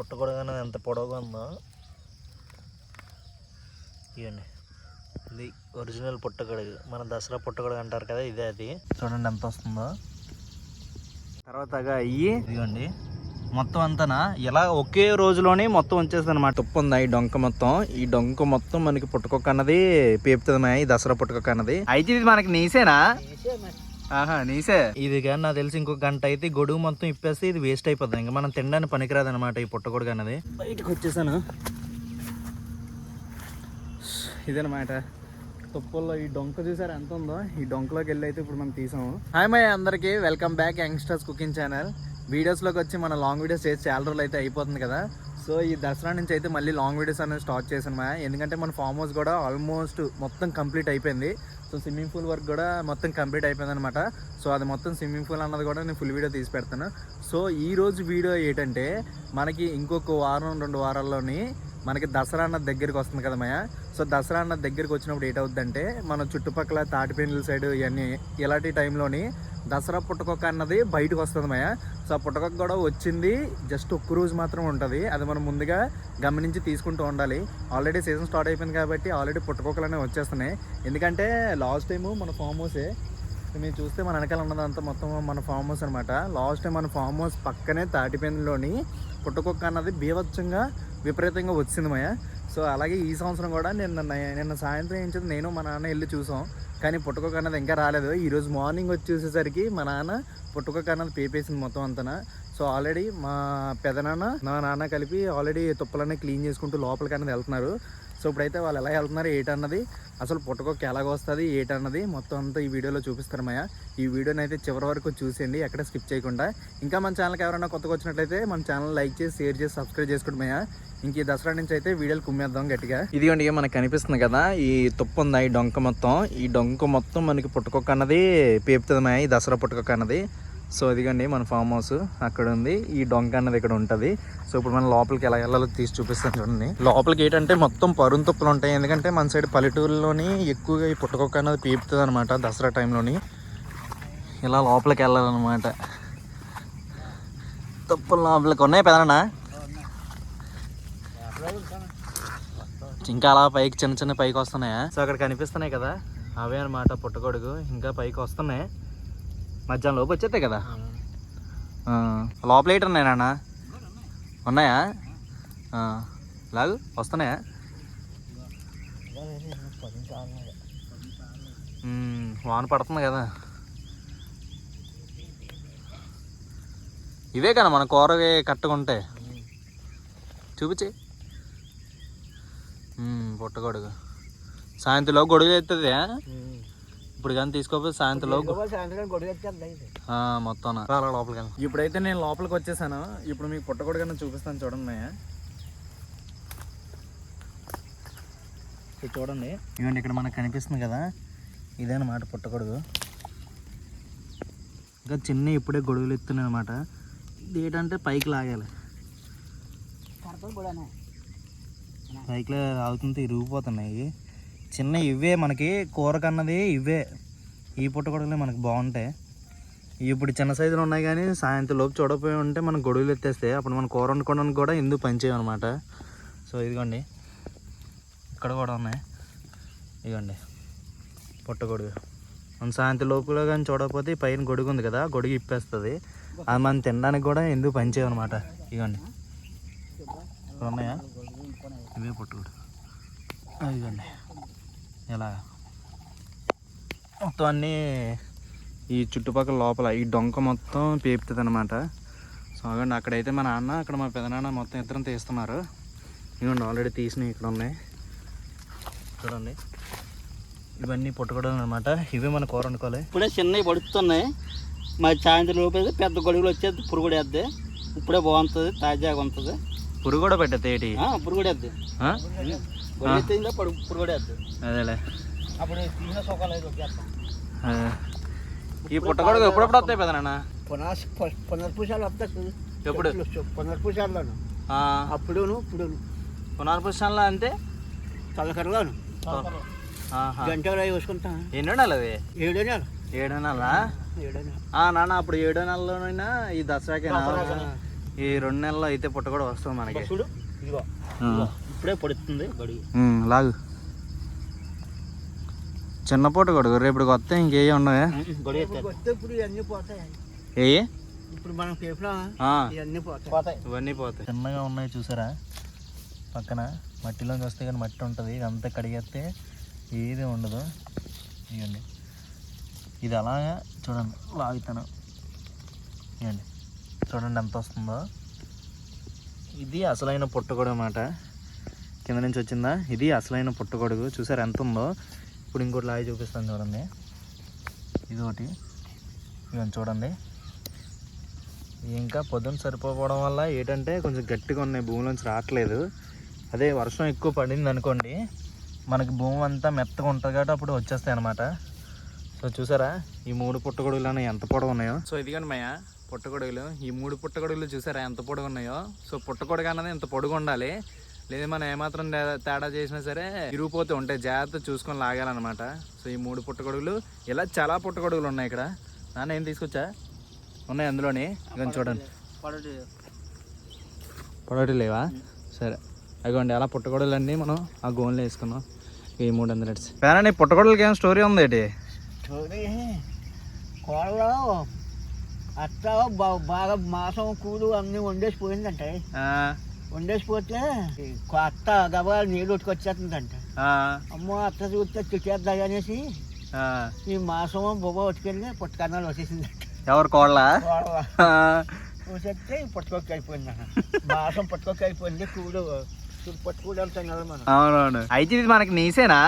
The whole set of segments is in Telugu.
పుట్టగొడుగు ఎంత పొడవుగా ఉందో. ఇవ్వండి. ఇది ఒరిజినల్ పుట్టగడుగు. మన దసరా పుట్టగడుగు అంటారు కదా ఇదే అది. చూడండి ఎంత వస్తుందో. తర్వాత అయ్యి ఇదిగోండి. మొత్తం అంతనా? ఇలా ఒకే రోజులోనే మొత్తం వచ్చేస్తుంది అనమాట తుప్పు ఉంది ఈ డొంక మొత్తం? ఈ డొంక మొత్తం మనకి పుట్టుకోక అన్నది పేపుతుంది మా ఈ దసరా పుట్టుకోక అన్నది. అయితే ఇది మనకి నీసేనా? ఆహా నీసే. ఇది కానీ నాకు తెలిసి ఇంకొక గంట అయితే గొడుగు మొత్తం ఇప్పేస్తే ఇది వేస్ట్ అయిపోతుంది. ఇంకా మనం తినడానికి పనికిరాదు అనమాట ఈ పుట్టగొడుగు అన్నది బయటకు వచ్చేసాను. ఇదనమాట. తుప్పల్లో ఈ డొంక చూసారు? ఎంత ఉందో? ఈ డొంకలోకి వెళ్ళి అయితే ఇప్పుడు మనం తీసాము. హాయ్ మై అందరికీ welcome back youngsters cooking channel వీడియోస్లోకి వచ్చి మన లాంగ్ వీడియోస్ చేసి చాలా రోజులు అయితే అయిపోతుంది కదా. సో ఈ దసరా నుంచి అయితే మళ్ళీ లాంగ్ వీడియోస్ అనేది స్టార్ట్ చేశాను మా ఎందుకంటే మన ఫామ్ హౌస్ కూడా ఆల్మోస్ట్ మొత్తం కంప్లీట్ అయిపోయింది. సో స్విమ్మింగ్ పూల్ వర్క్ కూడా మొత్తం కంప్లీట్ అయిపోయింది అనమాట సో అది మొత్తం స్విమ్మింగ్ పూల్ అన్నది కూడా నేను ఫుల్ వీడియో తీసి పెడతాను. సో ఈ రోజు వీడియో ఏంటంటే మనకి ఇంకొక వారం రెండు వారాల్లోని మనకి దసరా అన్న దగ్గరికి వస్తుంది కదా మయ? సో దసరా అన్న దగ్గరికి వచ్చినప్పుడు ఏటవుద్దంటే మన చుట్టుపక్కల తాటిపెండ్ల సైడ్ ఇవన్నీ ఇలాంటి టైంలోని దసరా పుట్టకొక్క అన్నది బయటకు వస్తుంది మయ. సో ఆ పుట్టకొక్క కూడా వచ్చింది జస్ట్ ఒక్క రోజు మాత్రం ఉంటుంది. అది మనం ముందుగా గమనించి తీసుకుంటూ ఉండాలి. ఆల్రెడీ సీజన్ స్టార్ట్ అయిపోయింది కాబట్టి ఆల్రెడీ పుట్టకొక్కలు అనేవి వచ్చేస్తున్నాయి. ఎందుకంటే లాస్ట్ టైము మన ఫామ్ హౌసే మీరు చూస్తే మన వెనకాల ఉన్నదంతా మొత్తం మన ఫామ్ హౌస్ అనమాట లాస్ట్ టైం మన ఫామ్ హౌస్ పక్కనే తాటిపేనులోని పుట్టకొక్క అన్నది బీభత్సంగా విపరీతంగా వచ్చింది మయ. సో అలాగే ఈ సంవత్సరం కూడా నిన్న నిన్న సాయంత్రం ఏం నేను మా నాన్న వెళ్ళి చూసాం. కానీ పుట్టుకొక్క అన్నది ఇంకా రాలేదు. ఈరోజు మార్నింగ్ వచ్చేసేసరికి మా నాన్న పుట్టుకొక్క అన్నది పేపేసింది మొత్తం అంతనా. సో ఆల్రెడీ మా పెదనాన్న నా నాన్న కలిపి ఆల్రెడీ తుప్పలన్నీ క్లీన్ చేసుకుంటూ లోపలికి అన్నది వెళ్తున్నారు. సో ఇప్పుడైతే వాళ్ళు ఎలా వెళ్తున్నారు ఏటన్నది అసలు పుట్టకొక్క ఎలాగొస్తుంది వస్తుంది ఏటన్నది మొత్తం అంతా ఈ వీడియోలో చూపిస్తారు మయ. ఈ వీడియోని అయితే చివరి వరకు చూసేయండి ఎక్కడ స్కిప్ చేయకుండా. ఇంకా మన ఛానల్కి ఎవరైనా కొత్తగా వచ్చినట్లయితే మన ఛానల్ లైక్ చేసి షేర్ చేసి సబ్స్క్రైబ్ చేసుకోండి మయ. ఇంక ఈ దసరా నుంచి అయితే వీడియోలు కుమ్మేద్దాం గట్టిగా. ఇదిగోండి ఇక మనకు కనిపిస్తుంది కదా ఈ తుప్పు ఉందా ఈ డొంక మొత్తం? ఈ డొంక మొత్తం మనకి పుట్టకొక్క అన్నది పేపుతుంది మయ ఈ దసరా పుట్టకొక్క అన్నది. సో అదిగండి మన ఫామ్ హౌస్ అక్కడ ఉంది. ఈ డొంక అన్నది ఇక్కడ ఉంటుంది. సో ఇప్పుడు మనం లోపలికి ఎలా వెళ్ళాలో తీసి చూపిస్తాను చూడండి. లోపలికి ఏంటంటే మొత్తం పరుంతుప్పులు ఉంటాయి. ఎందుకంటే మన సైడ్ పల్లెటూరులోని ఎక్కువగా ఈ పుట్టకొక్క అన్నది పీపుతుంది అనమాట దసరా టైంలోని. ఇలా లోపలికి వెళ్ళాలన్నమాట. తప్పులు లోపలికి ఉన్నాయి పెదనా ఇంకా అలా పైకి చిన్న చిన్న పైకి వస్తున్నాయా? సో అక్కడ కనిపిస్తున్నాయి కదా. అవే అనమాట పుట్టగొడుగు. ఇంకా పైకి వస్తున్నాయి. మధ్యాహ్నం లోపు వచ్చేస్తాయి కదా. లోపల ఏంటి ఉన్నాయి నాన్న. ఉన్నాయా? లాగు వస్తున్నాయా? వాన పడుతుంది కదా. ఇవే కదా మన కూరవి కట్టుకుంటే చూపించి. పుట్టగొడుగు సాయంత్రంలో గొడుగు. ఎత్తుంది ఇప్పుడు కానీ తీసుకోకపోతే సాయంత్రంలో ఆ, మొత్తం చాలా లోపలికి. ఇప్పుడైతే నేను లోపలికి వచ్చేసాను. ఇప్పుడు మీకు పుట్టగొడుగు కన్నా చూపిస్తాను చూడండి ఇది చూడండి. ఇవ్వండి ఇక్కడ మనకు కనిపిస్తుంది కదా. ఇదేనమాట పుట్టగొడుగు. ఇంకా చిన్న ఇప్పుడే గొడుగులు ఎత్తున్నాయి అనమాట ఇది ఏంటంటే పైకి లాగాలి. పైకి ఆగుతుంటే ఇరిగిపోతున్నాయి. చిన్న ఇవే మనకి కూర కన్నది ఇవే. ఈ పుట్టగొడుగులే మనకి బాగుంటాయి. ఇప్పుడు చిన్న సైజులు ఉన్నాయి కానీ సాయంత్రం లోపు చూడకపోయి ఉంటే మనం గొడుగులు ఎత్తేస్తే అప్పుడు మనం కూర వండుకోవడానికి కూడా ఎందుకు పనిచేయమన్నమాట సో ఇదిగోండి. ఇక్కడ కూడా ఉన్నాయి. ఇదిగోండి. పుట్టగొడుగు మనం సాయంత్రం లోపులో కానీ చూడకపోతే పైన గొడుగు ఉంది కదా గొడుగు ఇప్పేస్తుంది. అది మనం తినడానికి కూడా ఎందుకు పనిచేయమన్నమాట ఇదిగోండి. ఇక్కడ ఉన్నాయా? ఇవే పుట్టగొడుగు ఇదిగోండి. ఇలా మొత్తం అన్నీ ఈ చుట్టుపక్కల లోపల ఈ డొంక మొత్తం పేపుతుంది అనమాట సో అగండి అక్కడైతే మా నాన్న అక్కడ మా పెదనాన్న మొత్తం ఇద్దరం తీస్తున్నారు. ఇవ్వండి ఆల్రెడీ తీసినవి ఇక్కడ ఉన్నాయి. చూడండి. ఇవన్నీ పుట్టుకోవడం అనమాట ఇవే మన కూర వండుకోవాలి. ఇప్పుడే చిన్నవి పడుతున్నాయి. మరి సాయంత్రం లోపు అయితే పెద్ద గొడుగులు వచ్చేది పురుగుడు వేద్ది. ఇప్పుడే బాగుంటుంది తాజాగా ఉంటుంది. పురుగు కూడా పెట్టే తేటి పురుగుడు వేద్ది. పడు పురుగుడు వేద్ది అదేలే. అప్పుడు తీసిన సోకాలు అయితే వచ్చేస్తాం ఆ. ఈ పుట్టగొడుగు ఎప్పుడెప్పుడు వస్తాయి పెదనాన్న? పునర్ పునర్పుషాలు వస్తాయి ఎప్పుడు? పునర్పుషాల్లోను అప్పుడును ఇప్పుడును. పునర్పుష్పంలో అంతే తలకరలోను ఆహా. గంటలు అవి వేసుకుంటా ఎన్నో నెల అది ఏడు నెల. ఏడో నెల. నాన్న అప్పుడు ఏడో నెలలోనైనా ఈ దసరాకి ఈ రెండు నెలల్లో అయితే పుట్ట కూడా వస్తుంది మనకి. చూడు. ఇదిగో. ఇప్పుడే పడుతుంది గడుగు ఉమ్, లాగు. చిన్న పూట కొడుకు రేపు వస్తే ఇంకేం ఉండవే? పోతాయి. ఏ ఇప్పుడు మనం చెప్పినా ఆ, ఇవన్నీ పోతాయి. పోతాయి. ఇవన్నీ పోతాయి. చిన్నగా ఉన్నాయి చూసారా? పక్కన మట్టిలోకి వస్తే కానీ మట్టి ఉంటుంది. ఇదంతా కడిగేస్తే ఏది ఉండదు. ఇవ్వండి. ఇది అలాగా చూడండి. లాగుతాను. ఇవ్వండి. చూడండి ఎంత వస్తుందో. ఇది అసలైన పుట్టగొడుగు అన్నమాట కింద నుంచి వచ్చిందా? ఇది అసలైన పుట్టగొడుగు. చూసారు ఎంత ఉందో? ఇప్పుడు ఇంకోటి లాగి చూపిస్తాను చూడండి. ఇది ఒకటి ఇవన్నీ చూడండి. ఇంకా పొద్దున్న సరిపోవడం వల్ల ఏంటంటే కొంచెం గట్టిగా ఉన్నాయి. భూమిలోంచి రావట్లేదు. అదే వర్షం ఎక్కువ పడింది అనుకోండి మనకి భూమి అంతా మెత్తగా ఉంటుంది కాబట్టి అప్పుడు వచ్చేస్తాయి అనమాట సో చూసారా? ఈ మూడు పుట్టగొడుగులు ఎంత పొడవు ఉన్నాయో? సో ఇదిగోండి మయ్య పుట్టగొడుగులు. ఈ మూడు పుట్టగొడుగులు చూసారా ఎంత పొడుగు ఉన్నాయో? సో పుట్టగొడుగు అన్నది ఎంత పొడుగు ఉండాలి? లేదా మనం ఏమాత్రం తేడా చేసినా సరే ఇరిగిపోతూ ఉంటాయి. జాగ్రత్త చూసుకొని లాగాలన్నమాట. సో ఈ మూడు పుట్టగొడుగులు ఇలా చాలా పుట్టగొడుగులు ఉన్నాయి ఇక్కడ. నాన్న ఏం తీసుకొచ్చా? ఉన్నాయి అందులోని. ఇదని చూడండి. పడటి పొడవటి లేవా? సరే. అదిగోండి అలా పుట్టగొడలన్నీ మనం ఆ గోన్లో వేసుకున్నాం. ఈ మూడు వందల పేరండి పుట్టగొడలకి ఏం స్టోరీ ఉంది ఏంటి? అత్త బా- బాగా మాసం కూడు అన్నీ వండేసి పోయిందంట. వండేసిపోతే అత్త గబా నీళ్ళు ఉట్టుకొచ్చేస్తుందంట. అమ్మో అత్త చూస్తే తిట్టేద్దా అనేసి ఈ మాసం బొబ్బ ఉట్టుకెళ్ళి పుట్టకన్నాలు వచ్చేసిందంట ఎవరు కోళ్ళ? చూసేస్తే పుట్టుకొక్క అయిపోయిందంట మాసం పుట్టుకొక్క అయిపోయింది. కూడు పట్టుకూడు వెళ్తున్నాడు మనం. అవునవును. అయితే ఇది మనకి నీసేనా.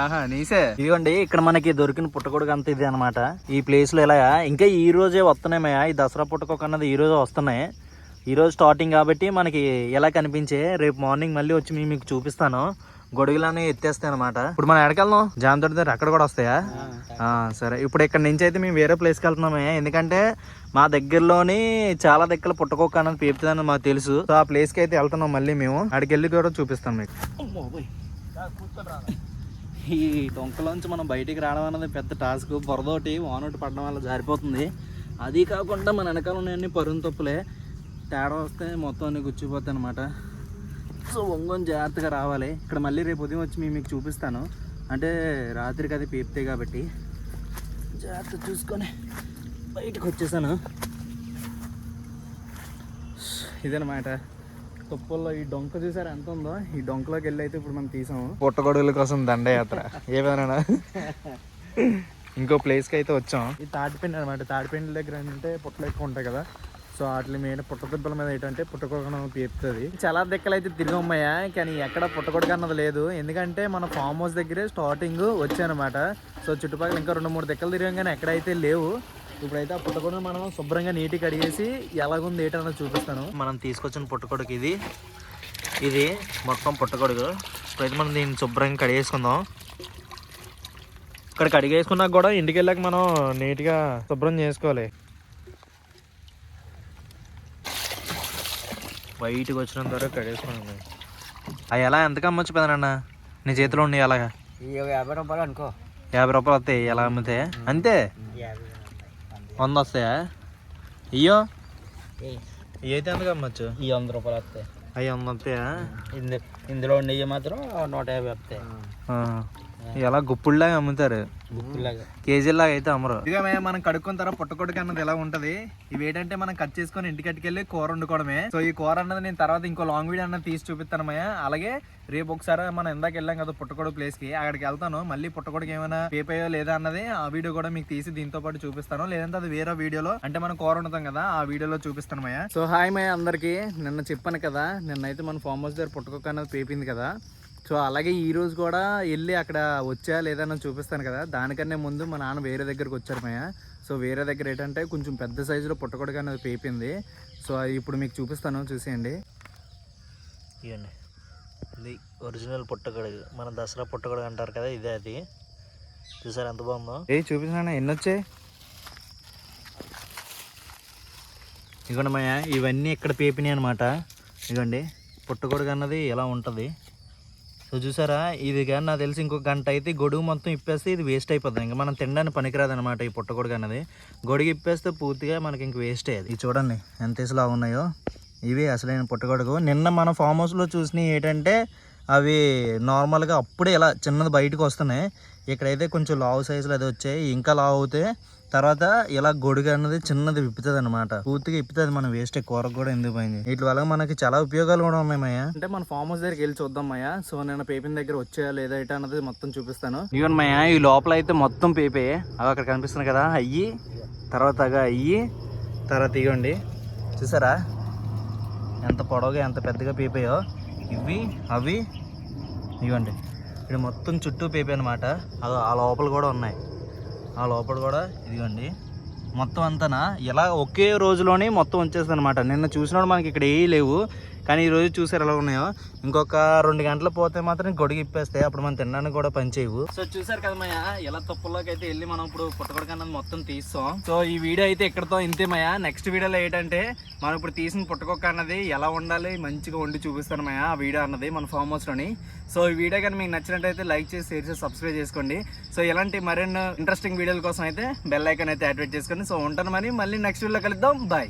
ఆహా నీసే. ఇదిగోండి ఇక్కడ మనకి దొరికిన పుట్టగొడుగు అంత ఇది అనమాట ఈ ప్లేస్లో ఇలా ఇంకా ఈ రోజే వస్తున్నాయి ఈ దసరా పుట్టకొక అన్నది ఈ రోజే వస్తున్నాయి. ఈ రోజు స్టార్టింగ్ కాబట్టి మనకి ఎలా కనిపించే రేపు మార్నింగ్ మళ్ళీ వచ్చి మేము మీకు చూపిస్తాను. గొడుగులని ఎత్తేస్తాయి అనమాట ఇప్పుడు మనం ఎడకెళ్దాం. జాన్ తోటి దగ్గర అక్కడ కూడా వస్తాయా? ఆ, సరే. ఇప్పుడు ఇక్కడ నుంచి అయితే మేము వేరే ప్లేస్కి వెళ్తున్నామే. ఎందుకంటే మా దగ్గరలోని చాలా దగ్గర పుట్టకొక్క అన్నది పేపుతుందని మాకు తెలుసు. సో ఆ ప్లేస్కి అయితే వెళ్తున్నాం మళ్ళీ మేము. అక్కడికి వెళ్ళి కూడా చూపిస్తాం మీకు. ఈ డొంకలోంచి మనం బయటికి రావడం అనేది పెద్ద టాస్క్ బురదోటి వానోటి పడడం వల్ల జారిపోతుంది. అది కాకుండా మన వెనకాల ఉన్నాయన్నీ పరుని తప్పులే. తేడా వస్తే మొత్తం అన్ని గుచ్చిపోతాయి అనమాట సో ఒంగొని జాగ్రత్తగా రావాలి. ఇక్కడ మళ్ళీ రేపు ఉదయం వచ్చి మేము మీకు చూపిస్తాను. అంటే రాత్రికి అది పీపుతాయి కాబట్టి. జాగ్రత్త చూసుకొని బయటకు వచ్చేసాను. ఇదనమాట తుప్పల్లో ఈ డొంక చూసారు ఎంత ఉందో? ఈ డొంకలోకి వెళ్ళి అయితే ఇప్పుడు మనం తీసాము. పుట్టగొడుగుల కోసం దండయాత్ర. ఏ విధంగా ఇంకో ప్లేస్కి అయితే వచ్చాం. ఈ తాటిపిండి అనమాట తాటిపిండి దగ్గర ఏంటంటే పుట్టలు ఎక్కువ ఉంటాయి కదా. సో వాటి మీద పుట్ట దిబ్బల మీద ఏంటంటే పుట్టకొడకనం పీపుతుంది చాలా దిక్కలు అయితే తిరిగమ్మయ్యా కానీ ఎక్కడ పుట్టకొడక అన్నది లేదు. ఎందుకంటే మన ఫామ్ హౌస్ దగ్గరే స్టార్టింగ్ వచ్చానమాట సో చుట్టుపక్కల ఇంకా రెండు మూడు దిక్కలు తిరిగాం కానీ ఎక్కడైతే లేవు ఇప్పుడైతే ఆ పుట్టకొడను మనం శుభ్రంగా నీటికి కడిగేసి ఎలాగుంది ఏంటన్నది చూపిస్తాను. మనం తీసుకొచ్చిన పుట్టకొడుకు ఇది. ఇది మొత్తం పుట్టకొడుకు ఇప్పుడైతే మనం దీన్ని శుభ్రంగా కడిగేసుకుందాం. ఇక్కడ కడిగేసుకున్నాక కూడా ఇంటికి వెళ్ళాక మనం నీట్గా శుభ్రం చేసుకోవాలి. బయటికి వచ్చినంత వరకు కడిగేసుకున్నాం అవి ఎలా? ఎంతకు అమ్మొచ్చు పెదనన్న? నీ చేతిలో ఉండి అలాగా? యాభై రూపాయలు అనుకో. యాభై రూపాయలు వస్తాయి ఎలా అమ్మితే? అంతే? వంద వస్తాయా? అయ్యో ఏయ్, ఇవి అయితే ఎందుకు అమ్మచ్చు? ఈ వంద రూపాయలు వస్తాయి. అవి వంద వస్తాయా? ఇందు ఇందులో నెయ్యి మాత్రం నూట యాభై వస్తాయి. ఆ. ఎలా గుప్పుడులాగా అమ్ముతారు? కేజీలాగా అయితే అమ్మరు. ఇక మనం కడుక్కున్న తర్వాత పుట్టకొడుకు అన్నది ఎలా ఉంటది? ఇవి ఏంటంటే మనం కట్ చేసుకొని ఇంటికి కట్టుకెళ్ళి కూర వండుకోవడమే. సో ఈ కూర అన్నది నేను తర్వాత ఇంకో లాంగ్ వీడియో అన్నది తీసి చూపిస్తాను మయ్య అలాగే రేపు ఒకసారి మనం ఇందాక వెళ్ళాం కదా పుట్టకొడుకు ప్లేస్కి అక్కడికి వెళ్తాను. మళ్ళీ పుట్టకొడుకు ఏమైనా పేపయో లేదా అన్నది ఆ వీడియో కూడా మీకు తీసి దీంతో పాటు చూపిస్తాను. లేదంటే అది వేరే వీడియోలో అంటే మనం కూర వండుతాం కదా ఆ వీడియోలో చూపిస్తాను మయ్య సో హాయ్ మయ్య అందరికి. నిన్న చెప్పాను కదా నిన్నైతే మన ఫామ్ హౌస్ దగ్గర పుట్టకొక్క అన్నది పేపింది కదా. సో అలాగే ఈ రోజు కూడా వెళ్ళి అక్కడ వచ్చా లేదా అని చూపిస్తాను కదా. దానికన్నా ముందు మా నాన్న వేరే దగ్గరకు వచ్చారు మయ్య సో వేరే దగ్గర ఏంటంటే కొంచెం పెద్ద సైజులో పుట్టకొడుకు అనేది పేపింది. సో అది ఇప్పుడు మీకు చూపిస్తాను చూసేయండి. ఇవ్వండి. ఇది ఒరిజినల్ పుట్టగొడుగు. మన దసరా పుట్టగొడుగు అంటారు కదా ఇదే అది. చూసారు ఎంత బాగుందో? ఏ చూపించాను ఎన్ని వచ్చాయి? ఇదిగోండి మయ్య ఇవన్నీ ఇక్కడ పేపినాయి అనమాట ఇదిగోండి పుట్టగొడుగు అన్నది ఎలా ఉంటుంది? సో చూసారా? ఇది కానీ నాకు తెలిసి ఇంకొక గంట అయితే గొడుగు మొత్తం ఇప్పేస్తే ఇది వేస్ట్ అయిపోతుంది. ఇంకా మనం తినడానికి పనికిరాదు అనమాట ఈ పుట్టగొడుగు అన్నది. గొడుగు ఇప్పేస్తే పూర్తిగా మనకి ఇంక వేస్ట్ అయ్యేది ఇది చూడండి ఎంత ఇసులా ఉన్నాయో. ఇవి అసలైన పుట్టగొడుగు. నిన్న మన ఫామ్ హౌస్లో చూసినవి ఏంటంటే అవి నార్మల్గా అప్పుడే ఇలా చిన్నది బయటకు వస్తున్నాయి. ఇక్కడైతే కొంచెం లావు సైజులు అది వచ్చాయి. ఇంకా లావు అవుతే తర్వాత ఇలా గొడుగు అన్నది చిన్నది విప్పుతుంది అనమాట పూర్తిగా ఇప్పుతుంది మనం వేస్ట్ కూరకు కూడా ఎందుకు పోయింది? వీటి వల్ల మనకి చాలా ఉపయోగాలు కూడా ఉన్నాయి మయ్య అంటే మన ఫామ్ హౌస్ దగ్గరికి వెళ్ళి చూద్దాం మయ్య సో నేను పేపిన దగ్గర వచ్చాయా లేదా ఏంటా అన్నది మొత్తం చూపిస్తాను. ఇవన్న మయ్య ఈ లోపల అయితే మొత్తం పేపే. అవి అక్కడ కనిపిస్తున్నాయి కదా అయ్యి తర్వాత అగా అయ్యి తర్వాత ఇవ్వండి చూసారా? ఎంత పొడవుగా ఎంత పెద్దగా పీపాయో. ఇవి అవి ఇవ్వండి. ఇక్కడ మొత్తం చుట్టూ పేపే అనమాట ఆ లోపల కూడా ఉన్నాయి. ఆ లోపల కూడా ఇదిగోండి. మొత్తం అంతనా? ఇలా ఒకే రోజులోనే మొత్తం వచ్చేస్తుంది అనమాట నిన్న చూసినప్పుడు మనకి ఇక్కడ ఏ లేవు. కానీ ఈరోజు చూసారు ఎలా ఉన్నాయో? ఇంకొక రెండు గంటలు పోతే మాత్రం గొడుగు ఇప్పేస్తాయి. అప్పుడు మనం తినడానికి కూడా పనిచేయవు సో చూసారు కదా మయ్య ఎలా తప్పుల్లోకి అయితే వెళ్ళి మనం ఇప్పుడు పుట్టగొడుగు అన్నది మొత్తం తీస్తాం. సో ఈ వీడియో అయితే ఇక్కడతో ఇంతే మయ్య. నెక్స్ట్ వీడియోలో ఏంటంటే మనం ఇప్పుడు తీసిన పుట్టకొక్క అన్నది ఎలా ఉండాలి మంచిగా వండి చూపిస్తాను మయ్య ఆ వీడియో అన్నది మన ఫామ్ హౌస్లోని సో ఈ వీడియో కానీ మీకు నచ్చినట్టయితే లైక్ చేసి షేర్ చేసి సబ్స్క్రైబ్ చేసుకోండి. సో ఇలాంటి మరిన్ని ఇంట్రెస్టింగ్ వీడియోల కోసం అయితే బెల్ ఐకాన్ అయితే యాక్టివేట్ చేసుకోండి. సో ఉంటాను మరి మళ్ళీ నెక్స్ట్ వీడియోలో కలుద్దాం. బాయ్